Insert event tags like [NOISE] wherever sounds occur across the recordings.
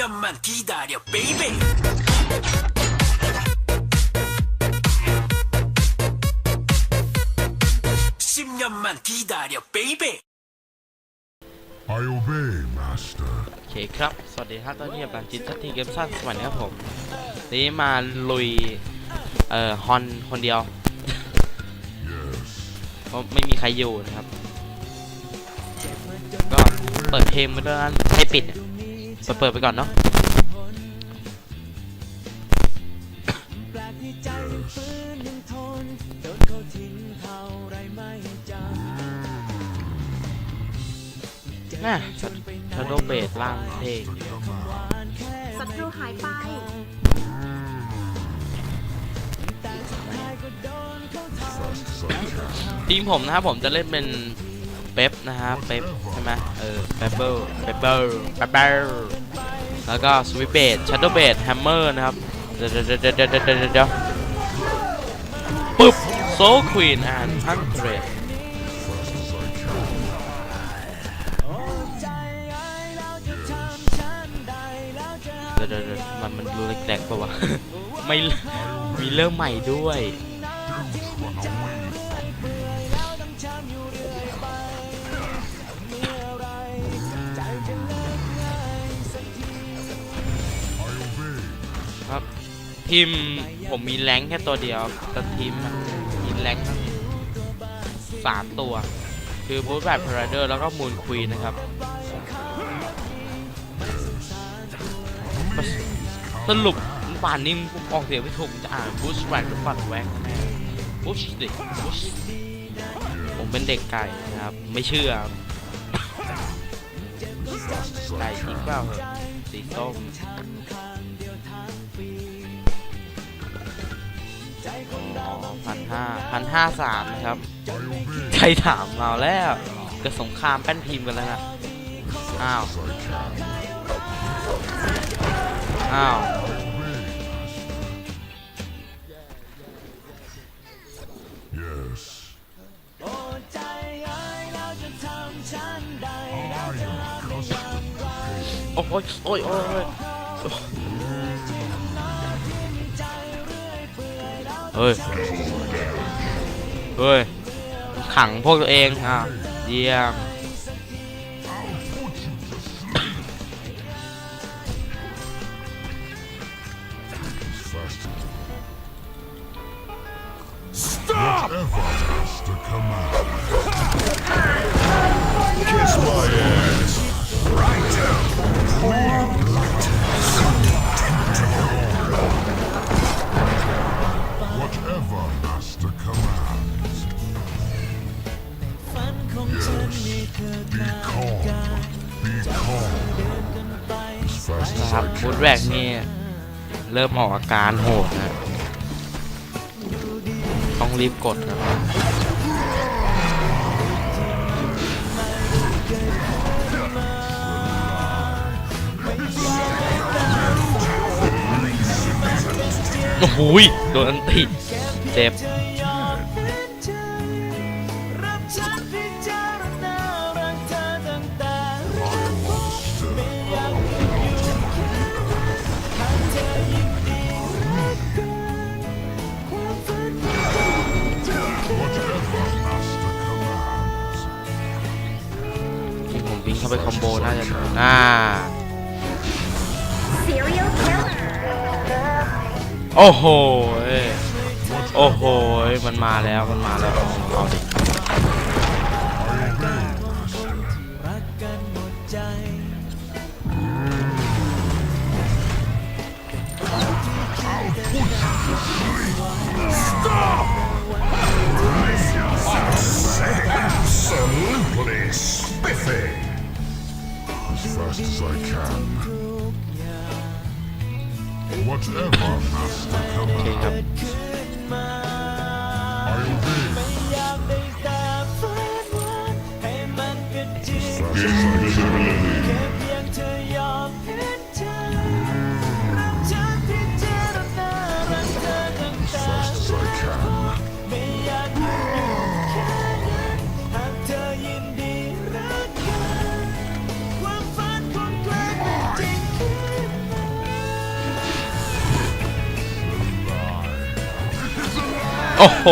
1년만 기다려 베이비 십년만 기다려 베이비 I obey master โอเคครับ สวัสดีครับตอนนี้บันจิตชัตทีเกมสร้างสมัยนี้รับผม นี้มาลุย เอ่อ ฮอนคนเดียวเพราะไม่มีใครอยู่นะครับ ก็เปิดเพลงมาด้วยนั้ให้ปิดเนี่ย เปิดเปิดไปก่อนเนาะน่ะชาโดเบดล่างเพลงศัตรูหายไป Fast as I can. ทีมผมนะครับผมจะเล่นเป็นเป๊ปนะฮะ เป๊ปใช่ไหมเออ เปเปอร์เปเปอร์เปเปอร์แล้วก็สวิปเบดชัตเตอร์เบดแฮมเมอร์นะครับ เดี๋ยวเดี๋ยวเดี๋ยวเดี๋ยวเดี๋ยวปึ๊บโซลควีนแอนด์ฮันเทรดมันมันรู้แหลกๆปะวะ ไม่มีเริ่มใหม่ด้วย ทีมผมมีแรงแค่ตัวเดียวแต่ทีมมันมีแรงค์ทั้งสามตัว คือบูธแบบพาราเดอร์แล้วก็มูนควีนนะครับ สรุปป่านนี้ผมออกเสียงไม่ถูกจะอ่านบูชแวกหรือปัดแวกแน่บูชดิบูชผมเป็นเด็กไก่นะครับ ไม่เชื่อไก่ I จริงเปล่าเหรอสีส้ม พันห้าพันห้าสามนะครับ I obey ใครถามเราแล้วเกิดสงครามแป้นพิมพ์กันแล้วนะ อ้าว as I can. อ้าว Yes. I am accustomed to pain. โอ้ยโอ้ยโอ้ย เฮ้ย เฮ้ย ขังพวกตัวเอง อะ เยี่ยม Fast. Stop! Whatever, Master command. Kiss my ass. Right down. Be calm. Be calm. As fast นะ as ครับ I บูธ can. แวกนี่เริ่มออกอาการโหดนะต้องรีบกดนะครับโอ้โหยโดนอันติเจ็บ ถ้าไปคอมโบน่าจะอ่าโอ้โห โอ้โห มันมาแล้ว มันมาแล้ว เอาดิ Whatever Master โอเคค commands. รับ I obey. As โอ้โห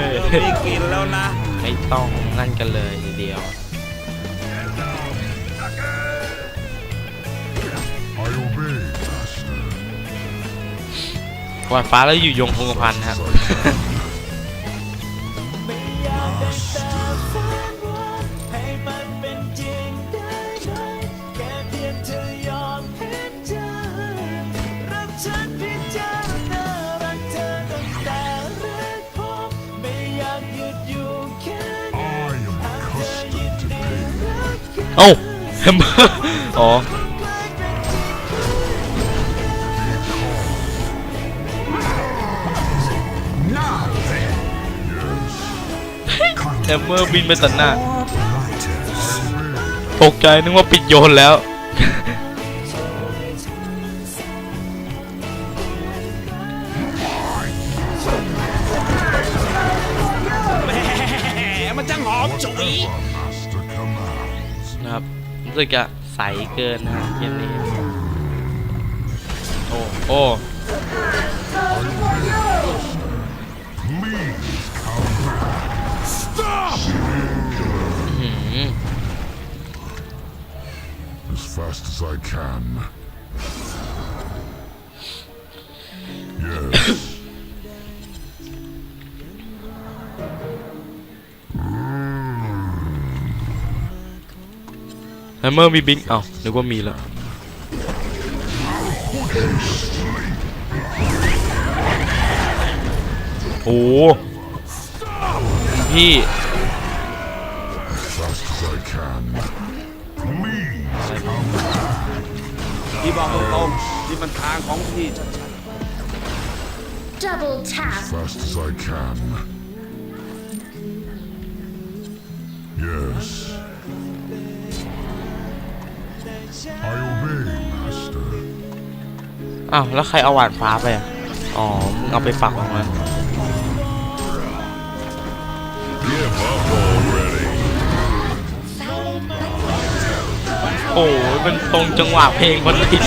ยมีกินแล้วนะ ไม่ต้องนั่นกันเลยทีเดียว กวาดฟ้าแล้วอยู่ยงคงกระพันครับ เอ้าแฮมเบอร์อ๋อกลายเป็นจริงแฮมเมอร์บินไปตัดหน้าตกใจนึกว่าปิดโยนแล้ว สึกจะใสเกินนะเกมนี้ โอ้ โอ้ Please come back. Stop! อื้อหือ As fast as I can. เมอร์มีบิงเอ้านึกว่ามีแล้วโอ้พี่ As fast as I can. Please come back. พี่บอกตรงๆนี่มันทางของพี่ชัด Double tap. As fast as I can. อ้าวแล้วใครเอาหวานฟ้าไปอะ อ๋อมึงเอาไปฝักของมัน Give up already. โอ้ยมันตรงจังหวะเพลงพอดี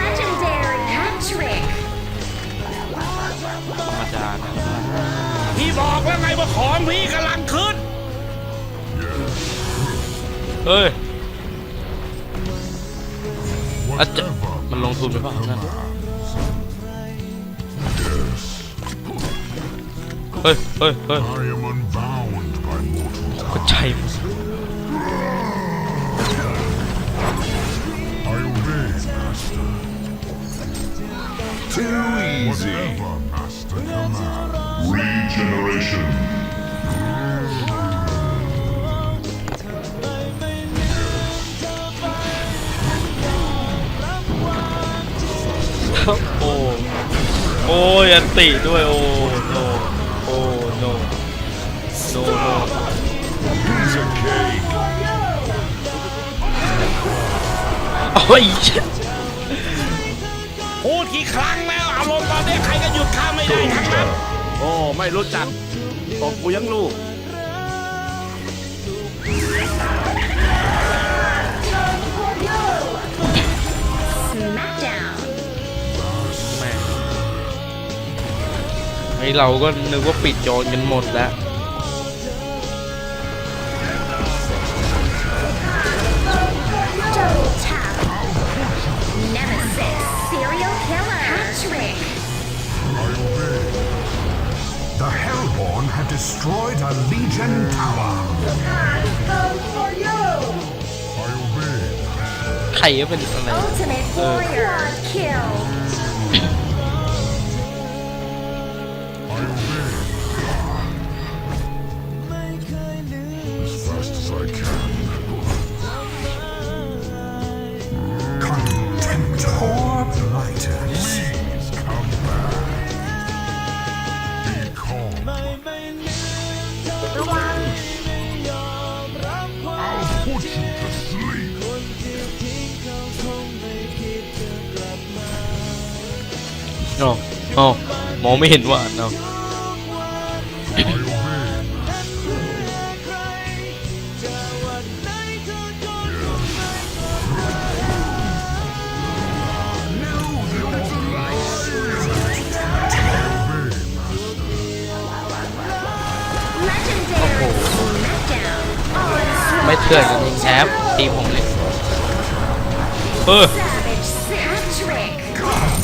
Legendary. Hat trick. ธรรมดานะๆพี่บอกแล้วไงว่าของพี่กำลังขึ้น Yes. เฮ้ยอะจะ Whatever มันลงทุนไปเปล่านั่น commands. Yes. เฮ้ย เฮ้ย เฮ้ย I am unbound by mortal ก็ ties. ใจมัน Too easy. Whatever Master commands. Regeneration. Oh. โอ้ โอ้ยอันติด้วย โอ้ โน โอ้ โน โน โน Piece of cake. โอ้ย พูดกี่ครั้งแล้วอารมณ์ตอนนี้ใครก็หยุดข้าไม่ได้ทั้งนั้นโอ้ ไม่รู้จักตบกูยังลูก Smackdown. แม่ไอเราก็นึกว่าปิดโจรกันหมดแล้ว destroyed a Legion tower. I obey. ใครก็เป็นอะไร Ultimate warrior. Kill. I obey. [COUGHS] เอาเอามองไม่เห็นว่าเอา Legendary Smackdown. ไม่เถื่อนจริงแอปทีมผมเลยเออ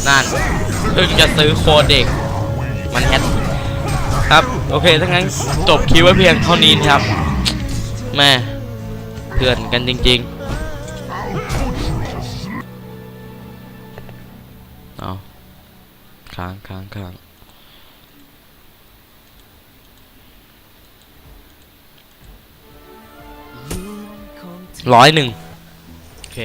นั่น พิ่งจะซื้อโคเด็ก มันแฮทครับ โอเคถ้างั้นจบคลิปไว้เพียงเท่านี้ครับแม่เถื่อนกันจริงๆเอาค้างค้างค้างร้อยหนึ่งโอเค